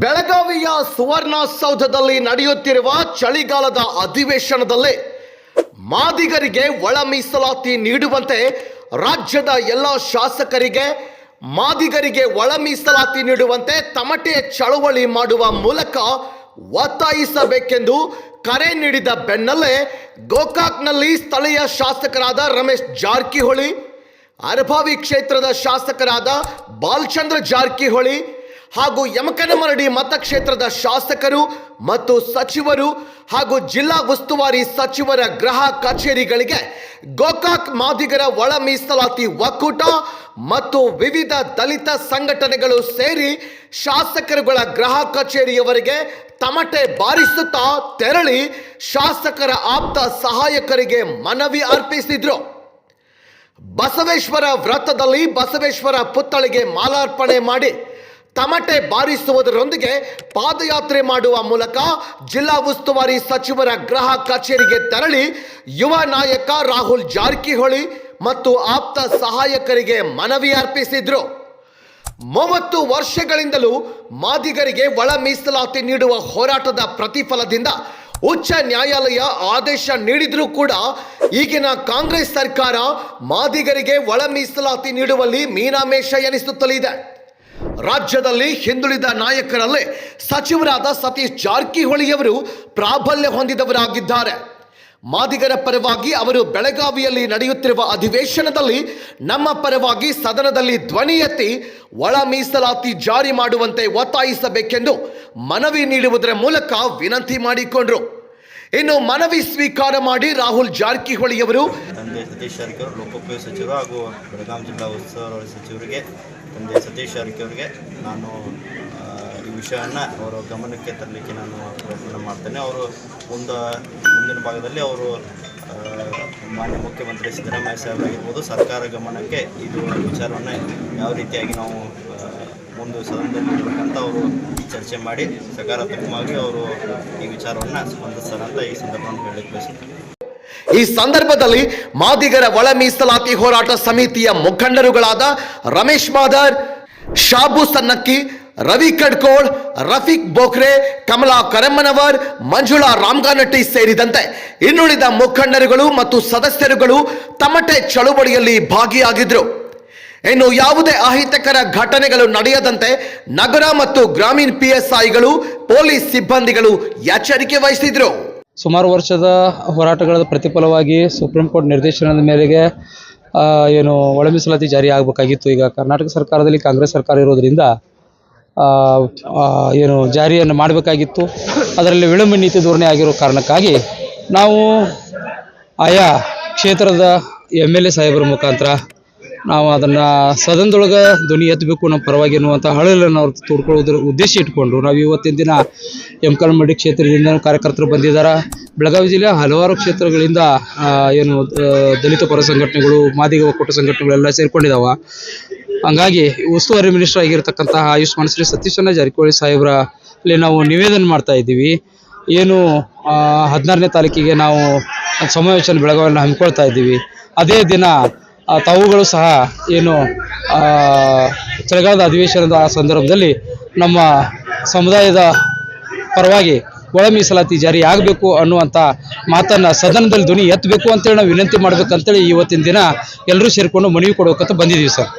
ಬೆಳಗಾವಿಯ ಸುವರ್ಣಸೌಧದಲ್ಲಿ ನಡೆಯುತ್ತಿರುವ ಚಳಿಗಾಲದ ಅಧಿವೇಶನದಲ್ಲಿ ಮಾದಿಗರಿಗೆ ಒಳ ಮೀಸಲಾತಿ ನೀಡುವಂತೆ ರಾಜ್ಯದ ಎಲ್ಲ ಶಾಸಕರಿಗೆ ಮಾದಿಗರಿಗೆ ಒಳ ಮೀಸಲಾತಿ ನೀಡುವಂತೆ ತಮಟೆ ಚಳವಳಿ ಮಾಡುವ ಮೂಲಕ ಒತ್ತಾಯಿಸಬೇಕೆಂದು ಕರೆ ನೀಡಿದ ಬೆನ್ನಲ್ಲೇ ಗೋಕಾಕ್ನಲ್ಲಿ ಸ್ಥಳೀಯ ಶಾಸಕರಾದ ರಮೇಶ್ ಜಾರಕಿಹೊಳಿ ಅರಭಾವಿ ಕ್ಷೇತ್ರದ ಶಾಸಕರಾದ ಬಾಲಚಂದ್ರ ಜಾರಕಿಹೊಳಿ ಹಾಗೂ ಯಮಕನಮರಡಿ ಮತಕ್ಷೇತ್ರದ ಶಾಸಕರು ಮತ್ತು ಸಚಿವರು ಹಾಗೂ ಜಿಲ್ಲಾ ಉಸ್ತುವಾರಿ ಸಚಿವರ ಗೃಹ ಕಚೇರಿಗಳಿಗೆ ಗೋಕಾಕ್ ಮಾದಿಗರ ಒಳ ಮೀಸಲಾತಿ ಒಕ್ಕೂಟ ಮತ್ತು ವಿವಿಧ ದಲಿತ ಸಂಘಟನೆಗಳು ಸೇರಿ ಶಾಸಕರುಗಳ ಗೃಹ ಕಚೇರಿಯವರಿಗೆ ತಮಟೆ ಬಾರಿಸುತ್ತಾ ತೆರಳಿ ಶಾಸಕರ ಆಪ್ತ ಸಹಾಯಕರಿಗೆ ಮನವಿ ಅರ್ಪಿಸಿದ್ರು. ಬಸವೇಶ್ವರ ವ್ರತದಲ್ಲಿ ಬಸವೇಶ್ವರ ಪುತ್ಥಳಿಗೆ ಮಾಲಾರ್ಪಣೆ ಮಾಡಿ ತಮಟೆ ಬಾರಿಸುವುದರೊಂದಿಗೆ ಪಾದಯಾತ್ರೆ ಮಾಡುವ ಮೂಲಕ ಜಿಲ್ಲಾ ಉಸ್ತುವಾರಿ ಸಚಿವರ ಗೃಹ ಕಚೇರಿಗೆ ತೆರಳಿ ಯುವ ನಾಯಕ ರಾಹುಲ್ ಜಾರಕಿಹೊಳಿ ಮತ್ತು ಆಪ್ತ ಸಹಾಯಕರಿಗೆ ಮನವಿ ಅರ್ಪಿಸಿದ್ರು. ಮೂವತ್ತು ವರ್ಷಗಳಿಂದಲೂ ಮಾದಿಗರಿಗೆ ಒಳ ಮೀಸಲಾತಿ ನೀಡುವ ಹೋರಾಟದ ಪ್ರತಿಫಲದಿಂದ ಉಚ್ಚ ನ್ಯಾಯಾಲಯ ಆದೇಶ ನೀಡಿದರೂ ಕೂಡ ಈಗಿನ ಕಾಂಗ್ರೆಸ್ ಸರ್ಕಾರ ಮಾದಿಗರಿಗೆ ಒಳ ಮೀಸಲಾತಿ ನೀಡುವಲ್ಲಿ ಮೀನಾಮೇಷ ಎನಿಸುತ್ತಲಿದೆ ರಾಜ್ಯದಲ್ಲಿ ಹಿಂದುಳಿದ ನಾಯಕರಲ್ಲಿ ಸಚಿವರಾದ ಸತೀಶ್ ಜಾರಕಿಹೊಳಿಯವರು ಪ್ರಾಬಲ್ಯ ಹೊಂದಿದವರಾಗಿದ್ದಾರೆ. ಮಾದಿಗರ ಪರವಾಗಿ ಅವರು ಬೆಳಗಾವಿಯಲ್ಲಿ ನಡೆಯುತ್ತಿರುವ ಅಧಿವೇಶನದಲ್ಲಿ ನಮ್ಮ ಪರವಾಗಿ ಸದನದಲ್ಲಿ ಧ್ವನಿ ಎತ್ತಿ ಒಳ ಮೀಸಲಾತಿ ಜಾರಿ ಮಾಡುವಂತೆ ಒತ್ತಾಯಿಸಬೇಕೆಂದು ಮನವಿ ನೀಡುವುದರ ಮೂಲಕ ವಿನಂತಿ ಮಾಡಿಕೊಂಡರು. ಇನ್ನು ಮನವಿ ಸ್ವೀಕಾರ ಮಾಡಿ ರಾಹುಲ್ ಜಾರಕಿಹೊಳಿಯವರು ಸಚಿವರು ಹಾಗೂ ಬೆಳಗಾವಿ ಜಿಲ್ಲಾ ಉಸ್ತುವಾರಿ ಸಚಿವರಿಗೆ ತಂದೆ ಸತೀಶ್ ಜಾರಕಿಹೊಳಿಗೆ ನಾನು ಈ ವಿಷಯವನ್ನು ಅವರ ಗಮನಕ್ಕೆ ತರಲಿಕ್ಕೆ ನಾನು ಪ್ರಯತ್ನ ಮಾಡ್ತೇನೆ. ಅವರು ಮುಂದೆ, ಮುಂದಿನ ಭಾಗದಲ್ಲಿ ಅವರು ಮಾನ್ಯ ಮುಖ್ಯಮಂತ್ರಿ ಸಿದ್ದರಾಮಯ್ಯ ಸಾಹೇಬರಾಗಿರ್ಬೋದು ಸರ್ಕಾರ ಗಮನಕ್ಕೆ ಇದು ವಿಚಾರವನ್ನು ಯಾವ ರೀತಿಯಾಗಿ ನಾವು ಒಂದು ಇಡಬೇಕಂತ ಅವರು ಚರ್ಚೆ ಮಾಡಿ ಸಕಾರಾತ್ಮಕವಾಗಿ ಅವರು ಈ ವಿಚಾರವನ್ನು ಸ್ಪಂದಿಸ್ತಾರಂತ ಈ ಸಂದರ್ಭವನ್ನು ಹೇಳಿಕ್ಕೆ ಬಯಸುತ್ತೇನೆ. ಈ ಸಂದರ್ಭದಲ್ಲಿ ಮಾದಿಗರ ಒಳ ಮೀಸಲಾತಿ ಹೋರಾಟ ಸಮಿತಿಯ ಮುಖಂಡರುಗಳಾದ ರಮೇಶ್ ಮಾದರ್, ಶಾಬು ಸನ್ನಕ್ಕಿ, ರವಿ ಕಡ್ಕೋಳ್, ರಫೀಕ್ ಬೋಖ್ರೆ, ಕಮಲಾ ಕರಮ್ಮನವರ್ ಮಂಜುಳಾ ರಾಮ್ಗಾನಟ್ಟಿ ಸೇರಿದಂತೆ ಇನ್ನುಳಿದ ಮುಖಂಡರುಗಳು ಮತ್ತು ಸದಸ್ಯರುಗಳು ತಮಟೆ ಚಳುವಳಿಯಲ್ಲಿ ಭಾಗಿಯಾಗಿದ್ರು. ಇನ್ನು ಯಾವುದೇ ಅಹಿತಕರ ಘಟನೆಗಳು ನಡೆಯದಂತೆ ನಗರ ಮತ್ತು ಗ್ರಾಮೀಣ ಪಿಎಸ್ಐಗಳು, ಪೊಲೀಸ್ ಸಿಬ್ಬಂದಿಗಳು ಎಚ್ಚರಿಕೆ ವಹಿಸಿದ್ರು. ಸುಮಾರು ವರ್ಷದ ಹೋರಾಟಗಳ ಪ್ರತಿಫಲವಾಗಿ ಸುಪ್ರೀಂ ಕೋರ್ಟ್ ನಿರ್ದೇಶನದ ಮೇರೆಗೆ ಏನು ಒಳ ಮೀಸಲಾತಿ ಜಾರಿ ಆಗಬೇಕಾಗಿತ್ತು. ಈಗ ಕರ್ನಾಟಕ ಸರ್ಕಾರದಲ್ಲಿ ಕಾಂಗ್ರೆಸ್ ಸರ್ಕಾರ ಇರೋದ್ರಿಂದ ಏನು ಜಾರಿಯನ್ನು ಮಾಡಬೇಕಾಗಿತ್ತು. ಅದರಲ್ಲಿ ವಿಳಂಬ ನೀತಿ ಧೋರಣೆ ಆಗಿರೋ ಕಾರಣಕ್ಕಾಗಿ ನಾವು ಆಯಾ ಕ್ಷೇತ್ರದ ಎಂ ಎಲ್ ಎ ಸಾಹೇಬರ ಮುಖಾಂತರ ನಾವು ಅದನ್ನು ಸದನದೊಳಗೆ ಧ್ವನಿ ಎತ್ತಬೇಕು ನಮ್ಮ ಪರವಾಗಿ ಅನ್ನುವಂಥ ಹಳಲನ್ನು ಅವ್ರು ತೋಡ್ಕೊಳ್ಳೋದ್ರ ಉದ್ದೇಶ ಇಟ್ಕೊಂಡು ನಾವು ಇವತ್ತಿನ ದಿನ ಎಂ ಕಲ್ಮಡಿ ಕ್ಷೇತ್ರದಿಂದ ಕಾರ್ಯಕರ್ತರು ಬಂದಿದ್ದಾರೆ ಬೆಳಗಾವಿ ಜಿಲ್ಲೆಯ ಹಲವಾರು ಕ್ಷೇತ್ರಗಳಿಂದ ಏನು ದಲಿತ ಪರ ಸಂಘಟನೆಗಳು, ಮಾದಿಗ ಒಕ್ಕೂಟ ಸಂಘಟನೆಗಳೆಲ್ಲ ಸೇರ್ಕೊಂಡಿದ್ದಾವೆ ಹಂಗಾಗಿ ಉಸ್ತುವಾರಿ ಮಿನಿಸ್ಟರ್ ಆಗಿರತಕ್ಕಂತಹ ಆಯುಷ್ಮಾನ್ ಶ್ರೀ ಸತೀಶನ ಜಾರಕಿಹೊಳಿ ಸಾಹೇಬ್ರ ಅಲ್ಲಿ ನಾವು ನಿವೇದನೆ ಮಾಡ್ತಾ ಇದ್ದೀವಿ. ಏನು ಹದಿನಾರನೇ ತಾರೀಕಿಗೆ ನಾವು ಸಮಾವೇಶನ ಬೆಳಗಾವಿಯನ್ನು ಹಮ್ಮಿಕೊಳ್ತಾ ಇದ್ದೀವಿ. ಅದೇ ದಿನ ತಾವುಗಳು ಸಹ ಏನು ಚಳಿಗಾಲದ ಅಧಿವೇಶನದ ಸಂದರ್ಭದಲ್ಲಿ ನಮ್ಮ ಸಮುದಾಯದ ಪರವಾಗಿ ಒಳ ಮೀಸಲಾತಿ ಜಾರಿ ಆಗಬೇಕು ಅನ್ನುವಂಥ ಮಾತನ್ನು ಸದನದಲ್ಲಿ ಧ್ವನಿ ಎತ್ತಬೇಕು ಅಂತೇಳಿ ನಾವು ವಿನಂತಿ ಮಾಡಬೇಕಂತೇಳಿ ಇವತ್ತಿನ ದಿನ ಎಲ್ಲರೂ ಸೇರಿಕೊಂಡು ಮನವಿ ಕೊಡಬೇಕಂತ ಬಂದಿದ್ದೀವಿ ಸರ್.